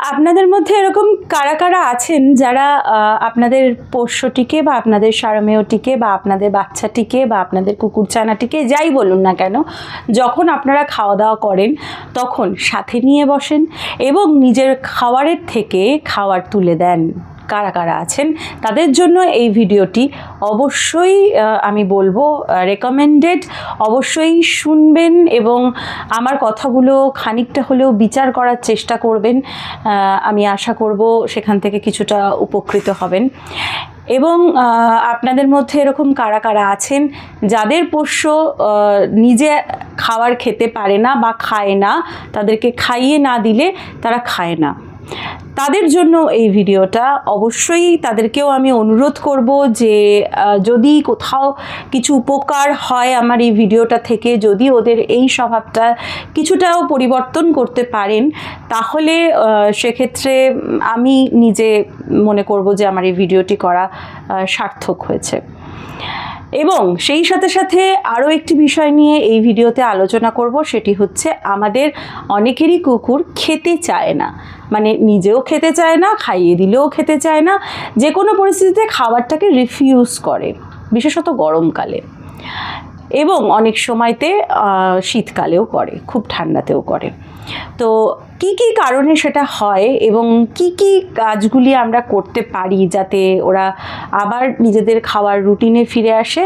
আপনাদের মধ্যে এরকম কারা কারা আছেন যারা আপনাদের পোষ্যটিকে বা আপনাদের সারমেয়টিকে বা আপনাদের বাচ্চাটিকে বা আপনাদের কুকুর চানাটিকে যাই বলুন না কেন, যখন আপনারা খাওয়া দাওয়া করেন তখন সাথে নিয়ে বসেন এবং নিজের খাওয়ারের থেকে খাওয়ার তুলে দেন। কারা কারা আছেন তাদের জন্য এই ভিডিওটি অবশ্যই আমি বলব রেকমেন্ডেড অবশ্যই শুনবেন এবং আমার কথাগুলো খানিকটা হলেও বিচার করার চেষ্টা করবেন আমি আশা করব সেখান থেকে কিছুটা উপকৃত হবেন। এবং আপনাদের মধ্যে এরকম কারা কারা আছেন যাদের পোষ্য নিজে খাবার খেতে পারে না বা খায় না, তাদেরকে খাইয়ে না দিলে তারা খায় না। তাদের জন্য এই ভিডিওটা অবশ্যই তাদেরকেও আমি অনুরোধ করব যে যদি কোথাও কিছু উপকার হয় আমার এই ভিডিওটা থেকে, যদি ওদের এই স্বভাবটা কিছুটাও পরিবর্তন করতে পারেন, তাহলে সেক্ষেত্রে আমি নিজে মনে করব যে আমার এই ভিডিওটি করা সার্থক হয়েছে। এবং সেই সাথে সাথে আরও একটি বিষয় নিয়ে এই ভিডিওতে আলোচনা করব, সেটি হচ্ছে আমাদের অনেকেরই কুকুর খেতে চায় না। মানে নিজেও খেতে চায় না, খাইয়ে দিলেও খেতে চায় না যে কোনো পরিস্থিতিতে খাবারটাকে রিফিউজ করে, বিশেষত গরমকালে। এবং অনেক সময়তে শীতকালেও করে, খুব ঠান্ডাতেও করে। তো কি কি কারণে সেটা হয় এবং কি কি কাজগুলি আমরা করতে পারি যাতে ওরা আবার নিজেদের খাওয়ার রুটিনে ফিরে আসে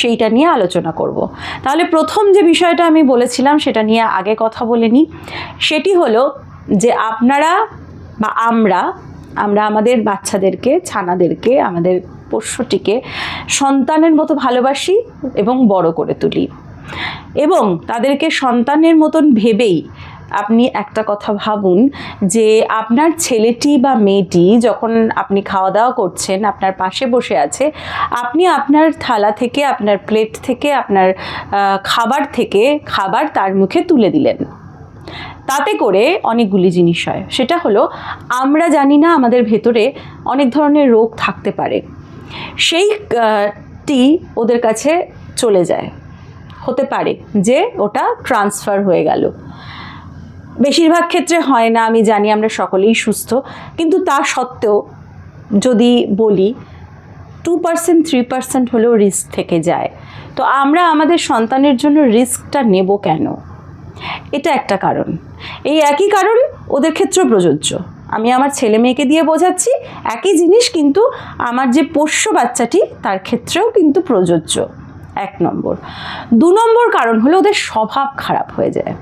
সেইটা নিয়ে আলোচনা করব। তাহলে প্রথম যে বিষয়টা আমি বলেছিলাম, সেটা নিয়ে আগে কথা বলে নিই। সেটি হলো যে আপনারা বা আমরা আমরা আমাদের বাচ্চাদেরকে, ছানাদেরকে, আমাদের পোষ্যটিকে সন্তানের মতো ভালোবাসি এবং বড় করে তুলি। এবং তাদেরকে সন্তানের মতন ভেবেই আপনি একটা কথা ভাবুন যে আপনার ছেলেটি বা মেয়েটি যখন আপনি খাওয়া দাওয়া করছেন, আপনার পাশে বসে আছে, আপনি আপনার থালা থেকে, আপনার প্লেট থেকে, আপনার খাবার থেকে খাবার তার মুখে তুলে দিলেন। তাতে করে অনেকগুলি জিনিস হয়। সেটা হলো, আমরা জানি না আমাদের ভেতরে অনেক ধরনের রোগ থাকতে পারে। সেই টি ওদের কাছে চলে যায়। হতে পারে যে ওটা ট্রান্সফার হয়ে গেল। বেশিরভাগ ক্ষেত্রে হয় না, আমি জানি আমরা সকলেই সুস্থ। কিন্তু তা সত্ত্বেও যদি বলি টু পার্সেন্ট থ্রি পার্সেন্ট হলেও রিস্ক থেকে যায়। তো আমরা আমাদের সন্তানের জন্য রিস্কটা নেব কেন? এটা একটা কারণ। এই একই কারণ ওদের ক্ষেত্রেও প্রযোজ্য। আমি আমার ছেলে মেয়েকে দিয়ে বোঝাচ্ছি, একই জিনিস কিন্তু আমার যে পোষ্য বাচ্চাটি, তার ক্ষেত্রেও কিন্তু প্রযোজ্য। এক নম্বর। দু নম্বর কারণ হলো ওদের স্বভাব খারাপ হয়ে যায়।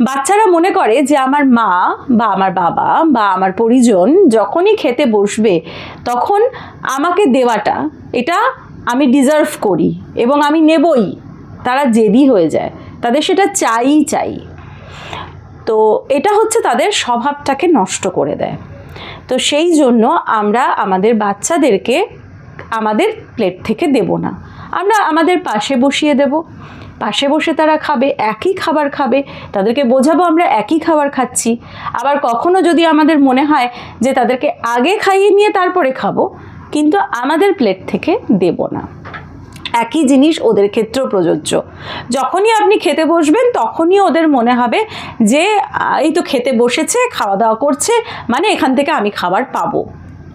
বাচ্চারা মনে করে যে আমার মা বা আমার বাবা বা আমার পরিজন যখনই খেতে বসবে, তখন আমাকে দেওয়াটা, এটা আমি ডিজার্ভ করি এবং আমি নেবই। তারা জেদি হয়ে যায়। তাদের সেটা চাই চাই। তো এটা হচ্ছে তাদের স্বভাবটাকে নষ্ট করে দেয়। তো সেই জন্য আমরা আমাদের বাচ্চাদেরকে আমাদের প্লেট থেকে দেব না। আমরা আমাদের পাশে বসিয়ে দেব। পাশে বসে তারা খাবে, একই খাবার খাবে। তাদেরকে বোঝাবো আমরা একই খাবার খাচ্ছি। আবার কখনো যদি আমাদের মনে হয় যে তাদেরকে আগে খাইয়ে নিয়ে তারপরে খাব, কিন্তু আমাদের প্লেট থেকে দেব না। একই জিনিস ওদের ক্ষেত্রেও প্রযোজ্য। যখনই আপনি খেতে বসবেন, তখনই ওদের মনে হবে যে এই তো খেতে বসেছে খাওয়া দাওয়া করছে মানে এখান থেকে আমি খাবার পাবো।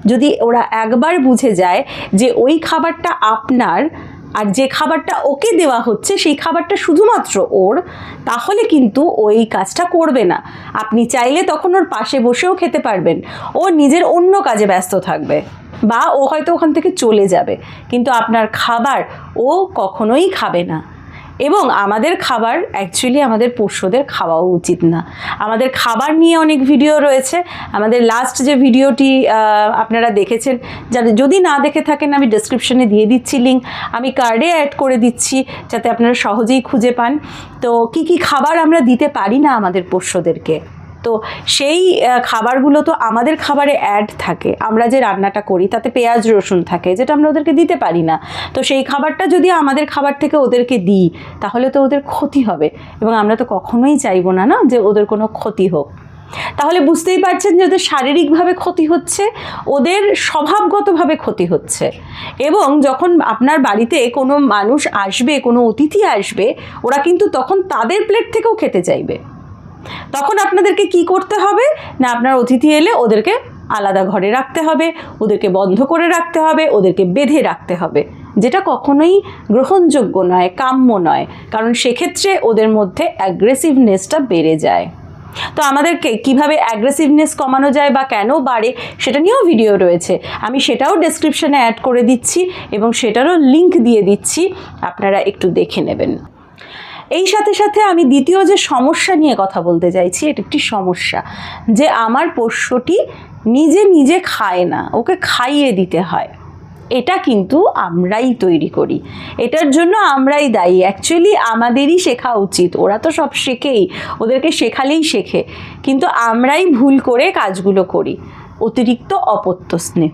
যদি ওরা একবার বুঝে যায় যে ওই খাবারটা আপনার আর যে খাবারটা ওকে দেওয়া হচ্ছে, সেই খাবারটা শুধুমাত্র ওর, তাহলে কিন্তু ওই কাজটা করবে না। আপনি চাইলে তখন ওর পাশে বসেও খেতে পারবেন। ও নিজের অন্য কাজে ব্যস্ত থাকবে। বা ও হয়তো ওখান থেকে চলে যাবে। কিন্তু আপনার খাবার ও কখনোই খাবে না। এবং আমাদের খাবার অ্যাকচুয়ালি আমাদের পোষ্যদের খাওয়াও উচিত না। আমাদের খাবার নিয়ে অনেক ভিডিও রয়েছে। আমাদের লাস্ট যে ভিডিওটি আপনারা দেখেছেন যাদের যদি না দেখে থাকেন, আমি ডেসক্রিপশনে দিয়ে দিচ্ছি লিঙ্ক আমি কার্ডে অ্যাড করে দিচ্ছি, যাতে আপনারা সহজেই খুঁজে পান। তো কি কি খাবার আমরা দিতে পারি না আমাদের পোষ্যদেরকে? তো সেই খাবারগুলো তো আমাদের খাবারে অ্যাড থাকে। আমরা যে রান্নাটা করি, তাতে পেঁয়াজ, রসুন থাকে, যেটা আমরা ওদেরকে দিতে পারি না। তো সেই খাবারটা যদি আমাদের খাবার থেকে ওদেরকে দিই, তাহলে তো ওদের ক্ষতি হবে। এবং আমরা তো কখনোই চাইব না না, যে ওদের কোনো ক্ষতি হোক। তাহলে বুঝতেই পারছেন যে ওদের শারীরিকভাবে ক্ষতি হচ্ছে, ওদের স্বভাবগতভাবে ক্ষতি হচ্ছে। এবং যখন আপনার বাড়িতে কোনো মানুষ আসবে, কোনো অতিথি আসবে, ওরা কিন্তু তখন তাদের প্লেট থেকেও খেতে চাইবে। তখন আপনাদেরকে কি করতে হবে? না, আপনার অতিথি এলে ওদেরকে আলাদা ঘরে রাখতে হবে, ওদেরকে বন্ধ করে রাখতে হবে, ওদেরকে বেঁধে রাখতে হবে। যেটা কখনোই গ্রহণযোগ্য নয়, কাম্য নয়। কারণ সেক্ষেত্রে ওদের মধ্যে অ্যাগ্রেসিভনেসটা বেড়ে যায়। তো আমাদেরকে কীভাবে অ্যাগ্রেসিভনেস কমানো যায় বা কেন বাড়ে, সেটা নিয়েও ভিডিও রয়েছে। আমি সেটাও ডেসক্রিপশনে অ্যাড করে দিচ্ছি এবং সেটারও লিংক দিয়ে দিচ্ছি। আপনারা একটু দেখে নেবেন। এই সাথে সাথে আমি দ্বিতীয় যে সমস্যা নিয়ে কথা বলতে চাইছি, এটা একটি সমস্যা যে আমার পোষ্যটি নিজে নিজে খায় না, ওকে খাইয়ে দিতে হয়। এটা কিন্তু আমরাই তৈরি করি। এটার জন্য আমরাই দায়ী। অ্যাকচুয়ালি আমাদেরই শেখা উচিত। ওরা তো সব শেখেই। ওদেরকে শেখালেই শেখে। কিন্তু আমরাই ভুল করে কাজগুলো করি। অতিরিক্ত অপত্য স্নেহ।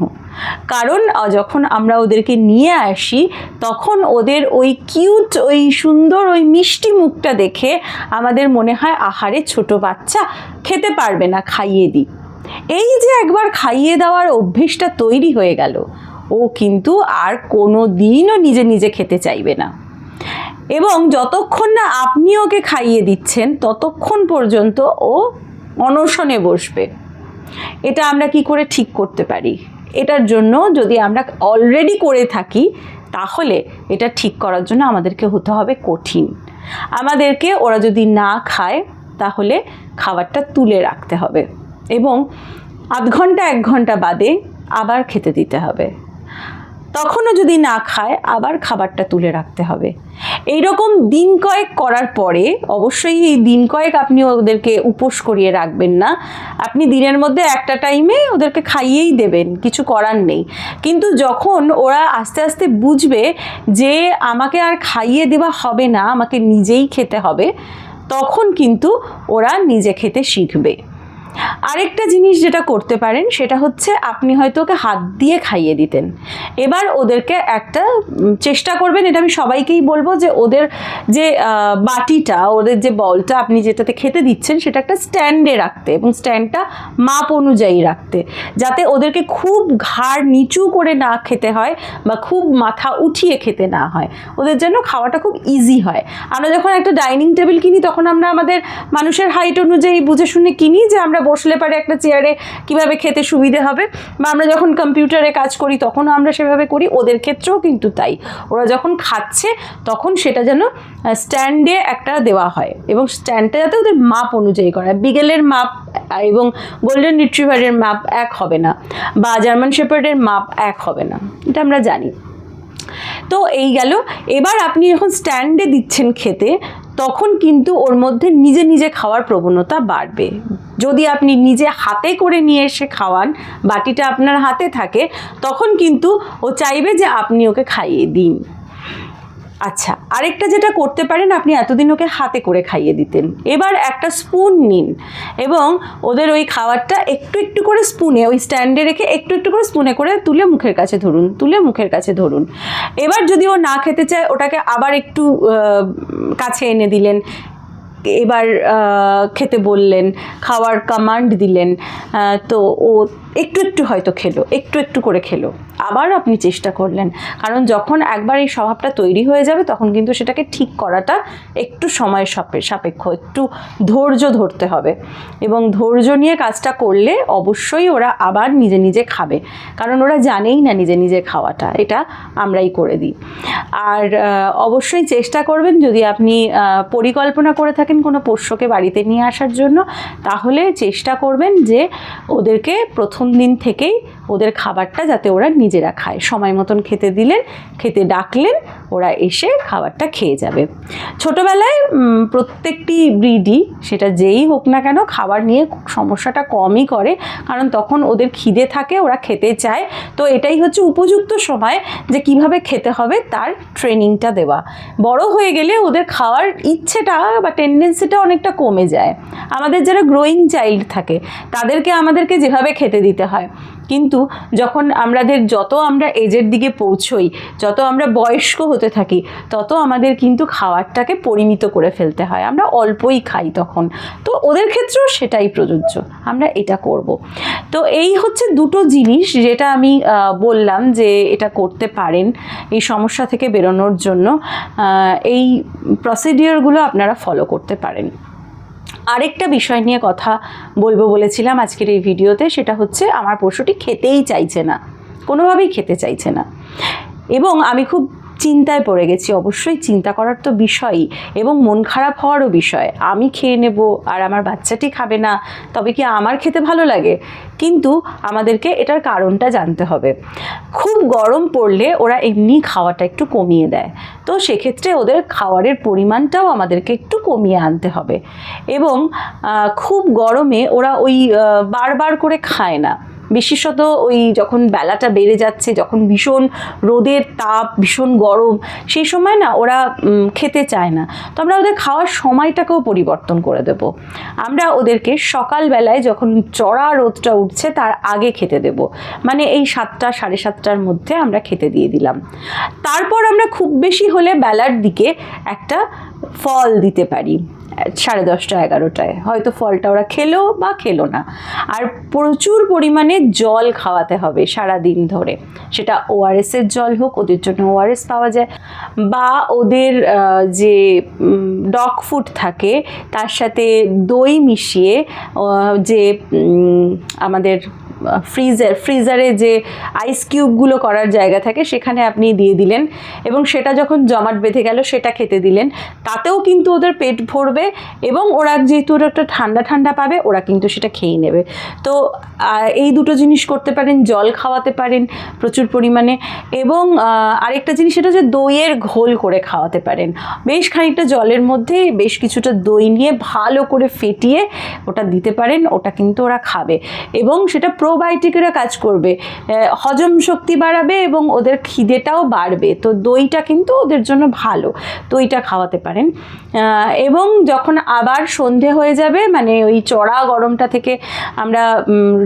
কারণ যখন আমরা ওদেরকে নিয়ে আসি, তখন ওদের ওই কিউট ওই সুন্দর, ওই মিষ্টি মুখটা দেখে আমাদের মনে হয়, আহারে, ছোট বাচ্চা, খেতে পারবে না, খাইয়ে দিই এই যে একবার খাইয়ে দেওয়ার অভ্যেসটা তৈরি হয়ে গেল, ও কিন্তু আর কোনো দিনও নিজে নিজে খেতে চাইবে না। এবং যতক্ষণ না আপনি ওকে খাইয়ে দিচ্ছেন, ততক্ষণ পর্যন্ত ও অনশনে বসবে। এটা আমরা কি করে ঠিক করতে পারি? এটার জন্য যদি আমরা অলরেডি করে থাকি, তাহলে এটা ঠিক করার জন্য আমাদেরকে হতে হবে কঠিন। আমাদেরকে ওরা যদি না খায়, তাহলে খাবারটা তুলে রাখতে হবে এবং আধ ঘণ্টা, এক ঘণ্টা বাদে আবার খেতে দিতে হবে। তখনও যদি না খায়, আবার খাবারটা তুলে রাখতে হবে। এই রকম দিন কয়েক করার পরে অবশ্যই এই দিন কয়েক আপনি ওদেরকে উপোস করিয়ে রাখবেন না। আপনি দিনের মধ্যে একটা টাইমে ওদেরকে খাইয়েই দেবেন, কিছু করার নেই। কিন্তু যখন ওরা আস্তে আস্তে বুঝবে যে আমাকে আর খাইয়ে দেওয়া হবে না, আমাকে নিজেই খেতে হবে, তখন কিন্তু ওরা নিজে খেতে শিখবে। আরেকটা জিনিস যেটা করতে পারেন, সেটা হচ্ছে আপনি হয়তো ওকে হাত দিয়ে খাইয়ে দিতেন। এবার ওদেরকে একটা চেষ্টা করবেন, এটা আমি সবাইকেই বলব যে ওদের যে বাটিটা, ওদের যে বলটা আপনি যেটাতে খেতে দিচ্ছেন, সেটা একটা স্ট্যান্ডে রাখতে এবং স্ট্যান্ডটা মাপ অনুযায়ী রাখতে। যাতে ওদেরকে খুব ঘাড় নিচু করে না খেতে হয় বা খুব মাথা উঠিয়ে খেতে না হয়। ওদের যেন খাওয়াটা খুব ইজি হয়। আমরা যখন একটা ডাইনিং টেবিল কিনি, তখন আমরা আমাদের মানুষের হাইট অনুযায়ী বুঝে শুনে কিনি যে আমরা বসলে পারে একটা চেয়ারে কীভাবে খেতে সুবিধে হবে? বা আমরা যখন কম্পিউটারে কাজ করি, তখনও আমরা সেভাবে করি, ওদের ক্ষেত্রেও কিন্তু তাই। ওরা যখন খাচ্ছে, তখন সেটা যেন স্ট্যান্ডে একটা দেওয়া হয় এবং স্ট্যান্ডটা যাতে ওদের মাপ অনুযায়ী করা বিগেলের মাপ এবং গোল্ডেন রিট্রিভারের মাপ এক হবে না, বা জার্মান শেপার্ডের মাপ এক হবে না। এটা আমরা জানি। তো এই গেল। এবার আপনি যখন স্ট্যান্ডে দিচ্ছেন খেতে, তখন কিন্তু ওর মধ্যে নিজে নিজে খাওয়ার প্রবণতা বাড়বে। যদি আপনি নিজে হাতে করে নিয়ে এসে খাওয়ান, বাটিটা আপনার হাতে থাকে, তখন কিন্তু ও চাইবে যে আপনি ওকে খাইয়ে দিন। আচ্ছা আরেকটা যেটা করতে পারেন, আপনি এতদিন ওকে হাতে করে খাইয়ে দিতেন। এবার একটা স্পুন নিন এবং ওদের ওই খাবারটা একটু একটু করে স্পুনে, ওই স্ট্যান্ডে রেখে একটু একটু করে স্পুনে করে তুলে মুখের কাছে ধরুন, তুলে মুখের কাছে ধরুন। এবার যদি ও না খেতে চায়, ওটাকে আবার একটু কাছে এনে দিলেন। এবার খেতে বললেন, খাওয়ার কমান্ড দিলেন। তো ও একটু একটু হয়তো খেলো, একটু একটু করে খেলো। আবার আপনি চেষ্টা করলেন। কারণ যখন একবার এই স্বভাবটা তৈরি হয়ে যাবে, তখন কিন্তু সেটাকে ঠিক করাটা একটু সময় সাপে- সাপেক্ষ, একটু ধৈর্য ধরতে হবে। এবং ধৈর্য নিয়ে কাজটা করলে অবশ্যই ওরা আবার নিজে নিজে খাবে। কারণ ওরা জানেই না নিজে নিজে খাওয়াটা, এটা আমরাই করে দিই। আর অবশ্যই চেষ্টা করবেন যদি আপনি পরিকল্পনা করে থাকেন কোনো পোষ্যকে বাড়িতে নিয়ে আসার জন্য, তাহলে চেষ্টা করবেন যে ওদেরকে প্রথম দিন থেকেই ওদের খাবারটা যাতে ওরা নিজেরা খায়। সময় মতন খেতে দিলেন খেতে ডাকলেন ওরা এসে খাবারটা খেয়ে যাবে। ছোটোবেলায় প্রত্যেকটি ব্রিডই সেটা যেই হোক না কেন, খাবার নিয়ে সমস্যাটা কমই করে, কারণ তখন ওদের খিদে থাকে, ওরা খেতে চায়। তো এটাই হচ্ছে উপযুক্ত সময় যে কীভাবে খেতে হবে তার ট্রেনিংটা দেওয়া। বড় হয়ে গেলে ওদের খাওয়ার ইচ্ছেটা বা টেন্ডেন্সিটা অনেকটা কমে যায়। আমাদের যারা গ্রোয়িং চাইল্ড থাকে, তাদেরকে আমাদেরকে যেভাবে খেতে দিতে হয়। কিন্তু যখন আমাদের যত আমরা এজের দিকে পৌঁছই, যত আমরা বয়স্ক হতে থাকি, তত আমাদের কিন্তু খাবারটাকে পরিমিত করে ফেলতে হয়। আমরা অল্পই খাই তখন। তো ওদের ক্ষেত্রেও সেটাই প্রযোজ্য। আমরা এটা করব। তো এই হচ্ছে দুটো জিনিস যেটা আমি বললাম যে এটা করতে পারেন এই সমস্যা থেকে বেরোনোর জন্য। এই প্রসিডিওরগুলো আপনারা ফলো করতে পারেন। আরেকটা বিষয় নিয়ে কথা বলব বলেছিলাম আজকের এই ভিডিওতে, সেটা হচ্ছে আমার পশুটি খেতেই চাইছে না, কোনোভাবেই খেতে চাইছে না। এবং আমি খুব চিন্তায় পড়ে গেছি। অবশ্যই চিন্তা করার তো বিষয়ই এবং মন খারাপ হওয়ারও বিষয়। আমি খেয়ে নেব আর আমার বাচ্চাটি খাবে না, তবে কি আমার খেতে ভালো লাগে? কিন্তু আমাদেরকে এটার কারণটা জানতে হবে। খুব গরম পড়লে ওরা এমনি খাওয়াটা একটু কমিয়ে দেয়। তো সেক্ষেত্রে ওদের খাওয়ারের পরিমাণটাও আমাদেরকে একটু কমিয়ে আনতে হবে। এবং খুব গরমে ওরা ওই বারবার করে খায় না। বিশেষত ওই যখন বেলাটা বেড়ে যাচ্ছে, যখন ভীষণ রোদের তাপ, ভীষণ গরম, সেই সময় না ওরা খেতে চায় না। তো আমরা ওদের খাওয়ার সময়টাকেও পরিবর্তন করে দেব। আমরা ওদেরকে সকালবেলায় যখন চড়া রোদটা উঠছে, তার আগে খেতে দেব। মানে এই সাতটা, সাড়ে সাতটার মধ্যে আমরা খেতে দিয়ে দিলাম। তারপর আমরা খুব বেশি হলে বেলার দিকে একটা ফল দিতে পারি। সাড়ে দশটা, এগারোটায়। হয়তো ফলটা ওরা খেলো বা খেলো না। আর প্রচুর পরিমাণে জল খাওয়াতে হবে সারা দিন ধরে। সেটা ওআরএসের জল হোক, ওদের জন্য ওআরএস পাওয়া যায়। বা ওদের যে ডগ ফুড থাকে, তার সাথে দই মিশিয়ে যে আমাদের ফ্রিজার ফ্রিজারে যে আইস কিউবগুলো করার জায়গা থাকে, সেখানে আপনি দিয়ে দিলেন এবং সেটা যখন জমাট বেঁধে গেল, সেটা খেতে দিলেন। তাতেও কিন্তু ওদের পেট ভরবে এবং ওরা যেহেতু ওরা একটা ঠান্ডা ঠান্ডা পাবে, ওরা কিন্তু সেটা খেয়ে নেবে। তো এই দুটো জিনিস করতে পারেন, জল খাওয়াতে পারেন প্রচুর পরিমাণে এবং আরেকটা জিনিস সেটা হচ্ছে দইয়ের ঘোল করে খাওয়াতে পারেন। বেশ খানিকটা জলের মধ্যে বেশ কিছুটা দই নিয়ে ভালো করে ফেটিয়ে ওটা দিতে পারেন, ওটা কিন্তু ওরা খাবে এবং সেটা প্রোবায়োটিকেরা কাজ করবে। হজম শক্তি বাড়াবে এবং ওদের খিদেটাও বাড়বে। তো দইটা কিন্তু ওদের জন্য ভালো। দইটা খাওয়াতে পারেন। এবং যখন আবার সন্ধে হয়ে যাবে মানে ওই চড়া গরমটা থেকে আমরা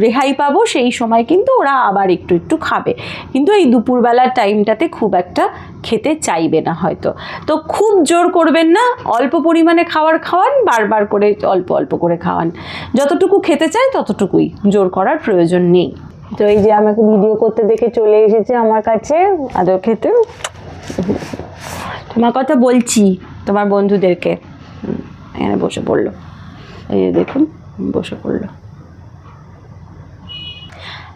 রেহাই পাবো, সেই সময় কিন্তু ওরা আবার একটু একটু খাবে। কিন্তু এই দুপুরবেলার টাইমটাতে খুব একটা খেতে চাইবে না হয়তো। তো খুব জোর করবেন না, অল্প পরিমাণে খাওয়ার খাওয়ান, বারবার করে অল্প অল্প করে খাওয়ান। যতটুকু খেতে চায় ততটুকুই জোর করার প্রয়োজন। নেই। তো এই যে আমাকে ভিডিও করতে দেখে চলে এসেছে আমার কাছে, আদর খেতে। তোমার কথা বলছি তোমার বন্ধুদেরকে। এখানে বসে পড়ল। এই দেখুন, বসে পড়ল।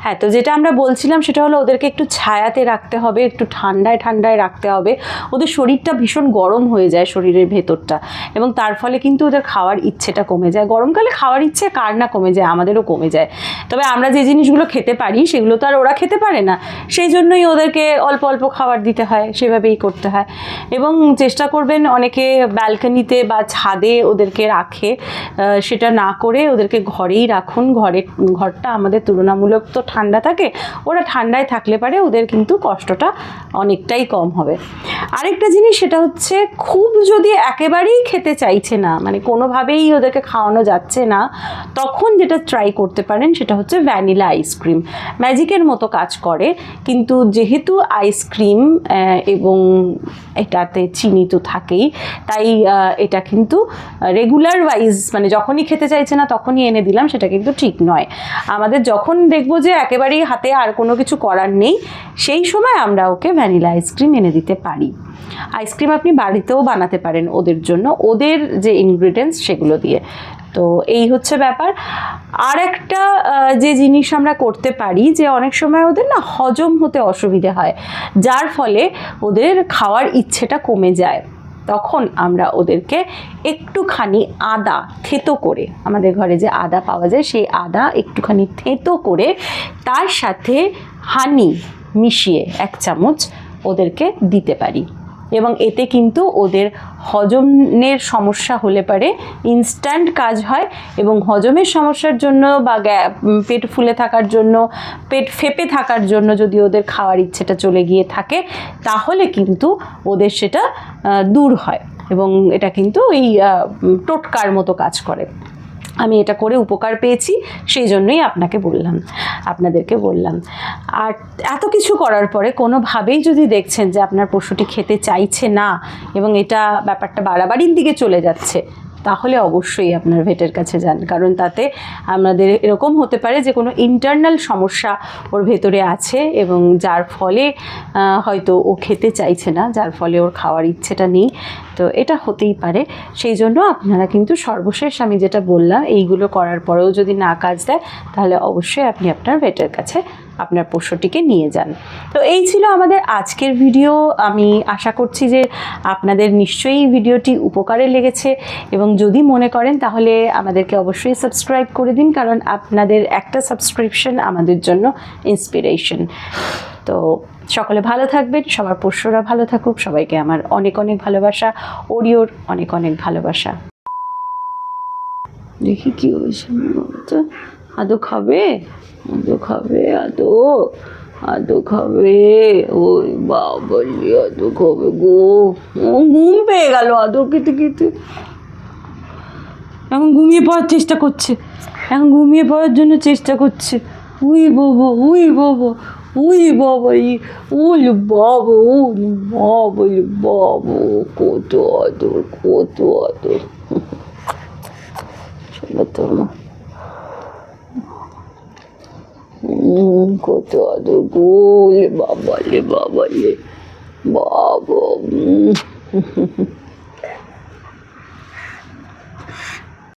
হ্যাঁ তো যেটা আমরা বলছিলাম সেটা হলো ওদেরকে একটু ছায়াতে রাখতে হবে, একটু ঠান্ডায় ঠান্ডায় রাখতে হবে। ওদের শরীরটা ভীষণ গরম হয়ে যায় শরীরের ভেতরটা এবং তার ফলে কিন্তু ওদের খাওয়ার ইচ্ছেটা কমে যায়। গরমকালে খাওয়ার ইচ্ছে কার না কমে যায়, আমাদেরও কমে যায়। তবে আমরা যে জিনিসগুলো খেতে পারি সেগুলো তো আর ওরা খেতে পারে না। সেই জন্যই ওদেরকে অল্প অল্প খাবার দিতে হয়, সেভাবেই করতে হয়। এবং চেষ্টা করবেন অনেকে ব্যালকনিতে বা ছাদে ওদেরকে রাখে সেটা না করে ওদেরকে ঘরেই রাখুন। ঘরে ঘরটা আমাদের তুলনামূলক তো ঠান্ডা থাকে, ওরা ঠান্ডায় থাকলে পারে, ওদের কিন্তু কষ্টটা অনেকটাই কম হবে। আরেকটা জিনিস সেটা হচ্ছে, খুব যদি একেবারেই খেতে চাইছে না মানে কোনোভাবেই ওদেরকে খাওয়ানো যাচ্ছে না, তখন যেটা ট্রাই করতে পারেন সেটা হচ্ছে ভ্যানিলা আইসক্রিম ম্যাজিকের মতো কাজ করে, কিন্তু যেহেতু আইসক্রিম এবং এটাতে চিনি তো থাকেই, তাই এটা কিন্তু রেগুলার ওয়াইজ মানে যখনই খেতে চাইছে না, তখনই এনে দিলাম, সেটা কিন্তু ঠিক নয়। আমাদের যখন দেখব যে একেবারেই হাতে আর কোনো কিছু করার নেই। সেই সময় আমরা ওকে ভ্যানিলা আইসক্রিম এনে দিতে পারি। আইসক্রিম আপনি বাড়িতেও বানাতে পারেন ওদের জন্য। ওদের যে ইনগ্রিডিয়েন্টস সেগুলো দিয়ে। তো এই হচ্ছে ব্যাপার। আর একটা যে জিনিস আমরা করতে পারি যে অনেক সময় ওদের না হজম হতে অসুবিধে হয়। যার ফলে ওদের খাওয়ার ইচ্ছেটা কমে যায়। তখন আমরা ওদেরকে একটুখানি আদা থেতো করে, আমাদের ঘরে যে আদা পাওয়া যায় সেই আদা একটুখানি থেতো করে তার সাথে হানি মিশিয়ে এক চামচ ওদেরকে দিতে পারি। এবং এতে কিন্তু ওদের হজমের সমস্যা হলে পারে ইনস্ট্যান্ট কাজ হয় এবং হজমের সমস্যার জন্য বা পেট ফুলে থাকার জন্য, পেট ফেপে থাকার জন্য যদি ওদের খাওয়ার ইচ্ছেটা চলে গিয়ে থাকে, তাহলে কিন্তু ওদের সেটা দূর হয় এবং এটা কিন্তু এই টোটকার মতো কাজ করে। আমি এটা করে উপকার পেয়েছি, সেই জন্যই আপনাকে বললাম, আপনাদেরকে বললাম। আর এত কিছু করার পরে কোনোভাবেই যদি দেখছেন যে আপনার পশুটি খেতে চাইছে না এবং এটা ব্যাপারটা বাড়াবাড়ির দিকে চলে যাচ্ছে তাহলে অবশ্যই আপনার ভেটের কাছে যান, কারণ তাতে আমাদের এরকম হতে পারে যে কোনো ইন্টারনাল সমস্যা ওর ভেতরে আছে এবং যার ফলে হয়তো ও খেতে চাইছে না, যার ফলে ওর খাওয়ার ইচ্ছেটা নেই, তো এটা হতেই পারে। সেই জন্য আপনারা কিন্তু সর্বশেষ আমি যেটা বললাম, এইগুলো করার পরেও যদি না কাজ দেয়, তাহলে অবশ্যই আপনি আপনার ভেটের কাছে আপনার পোষ্যটিকে নিয়ে যান। তো এই ছিল আমাদের আজকের ভিডিও। আমি আশা করছি যে আপনাদের নিশ্চয়ই ভিডিওটি উপকারে লেগেছে এবং যদি মনে করেন তাহলে আমাদেরকে অবশ্যই সাবস্ক্রাইব করে দিন, কারণ আপনাদের একটা সাবস্ক্রিপশন আমাদের জন্য ইন্সপিরেশন তো সকলে ভালো থাকবেন, সবার পোষ্যরা ভালো থাকুক, সবাইকে আমার অনেক অনেক ভালোবাসা, ওরিওর অনেক অনেক ভালোবাসা। দেখি কি হয়েছে। আদৌ খাবে? আদৌ খাবে, আদৌ আদৌ খাবে। ওই বাবলি আদৌ খাবে গো। ও ঘুম পেয়ে গেল আদৌ খেতে খেতে এখন ঘুমিয়ে পড়ার চেষ্টা করছে। এখন ঘুমিয়ে পড়ার জন্য চেষ্টা করছে। উই বাবা উই বাবা উই বাবা ই ওলি বাবা ওলি বাবা বাবা কত আদর কত আদর। চলো তোমার কত আদর গোলে বাবা লে বাবা।